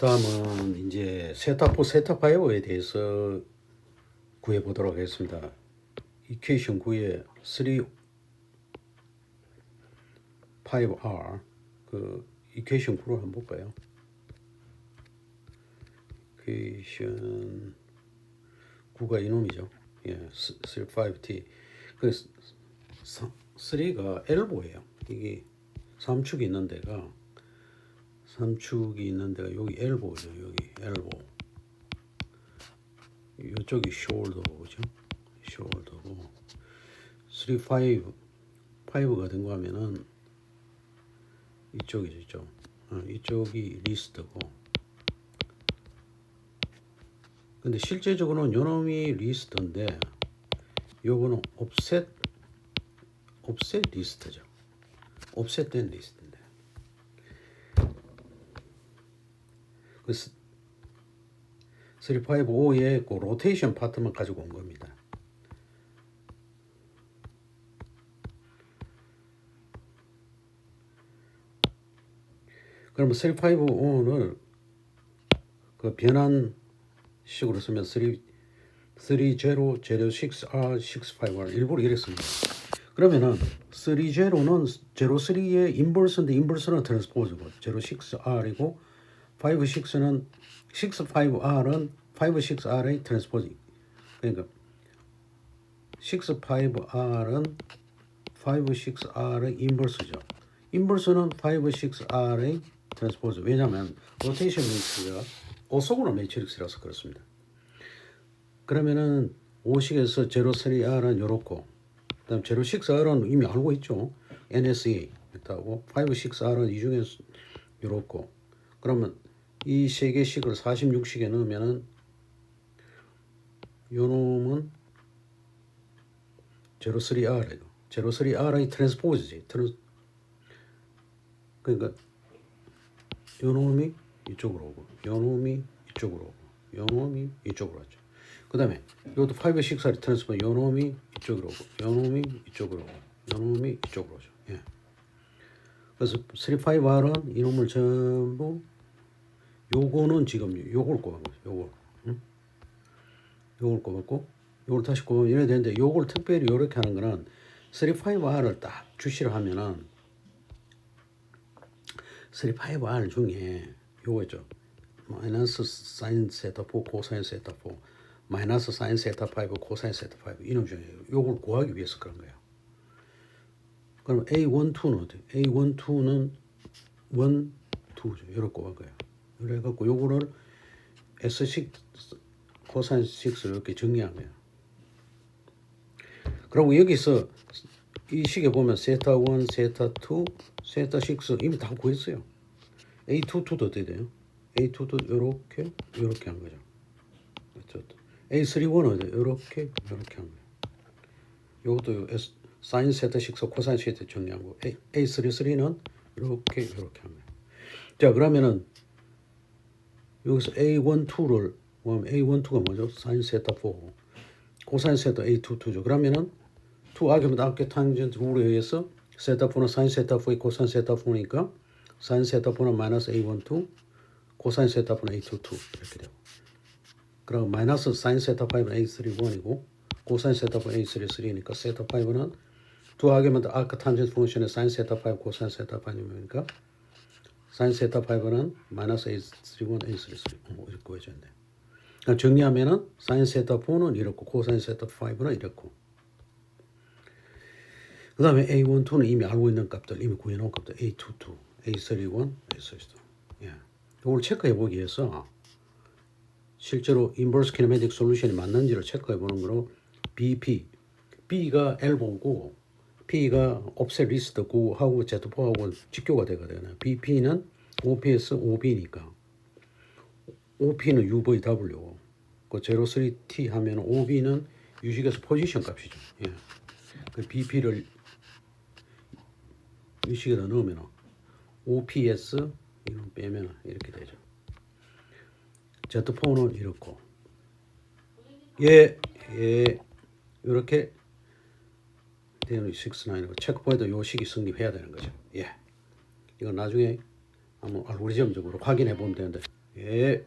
다음은 이제 세타포 세타파이어에 대해서 구해 보도록 하겠습니다. 이퀘이션 9에 3 5R 그 이퀘이션 9를 한번 볼까요? 이퀘이션 9가 이놈이죠. 예, 3 5T. 그 3가 엘보예요. 이게 3축이 있는 데가 3축이 있는 데가 여기 엘보죠. 여기 엘보. 이쪽이 숄더죠. 숄더고 3, 5, 5가 된 거 하면은 이쪽이죠. 이쪽. 어, 이쪽이 리스트고 근데 실제적으로는 요놈이 리스트인데 요거는 옵셋 옵셋 리스트죠. 옵셋된 리스트인데. 그 355의 그 로테이션 파트만 가지고 온 겁니다. 그러면 355를 그 변환 식으로 쓰면 3 3006R651 일부러 이랬습니다. 그러면은 30는 03의 인버스인데 인버스는 트랜스포즈고 06R이고 56는 65R은 56R의 트랜스포즈. 그러니까 65R은 56R의 인버스죠. 인버스는 56R의 트랜스포즈. 왜냐하면 로테이션 매트리스가 오소그로 매트릭스라서 그렇습니다. 그러면은 5식에서 03R은 요렇고 그 다음 06R은 이미 알고 있죠. NSA 있다고 56R은 이 중에서 요렇고 그러면 이 세 개씩을 46식에 넣으면은 요 놈은 03R이고 03R의 트랜스포즈지. 트랜스 그러니까 요 놈이 이쪽으로 오고 요 놈이 이쪽으로 오고 요 놈이 이쪽으로 왔죠. 그 다음에 이것도 5, 6, 4리 트랜스포 요 놈이 이쪽으로 오고 요 놈이 이쪽으로 오고 요 놈이 이쪽으로 오죠. 예. 그래서 3, 5, R은 이놈을 전부 요거는 지금 요걸 꼽은 거죠. 요걸. 응? 요걸 꼽았고 요걸 다시 꼽으면 이래 되는데 요걸 특별히 요렇게 하는 거는 3, 5, R을 딱 주시를 하면은 3, 5, R 중에 요거 있죠. 마이너스 사인 세타 4 코사인 세타 4 마이너스 사인 세타 5 코사인 세타 5 이놈 중에 요걸 구하기 위해서 그런 거예요. 그럼 A1, 2는 어때? A1, 2는 1, 2죠. 이렇게 구한 거예요. 그래갖고 요거를 S6 코사인 6를 이렇게 정리한 거예요. 그리고 여기서 이 식에 보면 세타 1, 세타 2, 세타 6 이미 다 구했어요. A22도 어떻게 돼요? A2도 이렇게 이렇게 한 거죠. 그렇죠? A31은 어때? 이렇게 이렇게 한 거예요. 이것도 요 S, 사인 세타 6, 코사인 정리한 거. A, A33는 이렇게 이렇게 한 거예요. 자 그러면은 여기서 A1, 2를 보면 A1, 2가 뭐죠? 사인 세타 4, 코사인 세타 A2, 2죠. 그러면은 2 아규먼트 앞에 탄젠트 룰에 의해서 세타 4는 사인 세타 4의 코사인 세타 4니까 사인 세타 4는 마이너스 A1, 2, 코사인 세타 4는 A2, 2 이렇게 되고 그리고 마이너스 사인 세타 5는 A3, 1이고 코사인 세타 4 A3, 3니까 세타 5는 2 아규먼트 아크 탄젠트 펑션의 사인 세타 5, 코사인 세타 5이니까 사인 세타 5는 마이너스 A3, 1, A3, 3뭐 이렇게 구해졌네. 그러니까 정리하면은 사인 세타 4는 이렇고 코사인 세타 5는 이렇고 그 다음에 A1, 2는 이미 알고 있는 값들 이미 구해놓은 값들 A22, A31, A32 예. 이걸 체크해 보기 위해서 실제로 인버스 키네매틱 솔루션이 맞는지를 체크해 보는 거로 BP B가 엘보고 P가 옵셋 리스트 9하고 Z4하고 직교가 되거든요. BP는 OPS OB니까 OP는 UVW 그 03T 하면 OB는 유식에서 포지션 값이죠. 예. 그 BP를 유식에다 넣으면 OPS 이거 빼면 이렇게 되죠. Z4는 이렇고 예, 예, 이렇게 되는 69고 체크포인트 요 식이 성립해야 되는 거죠. 예, 이거 나중에 한번 알고리즘적으로 확인해 보면 되는데 예.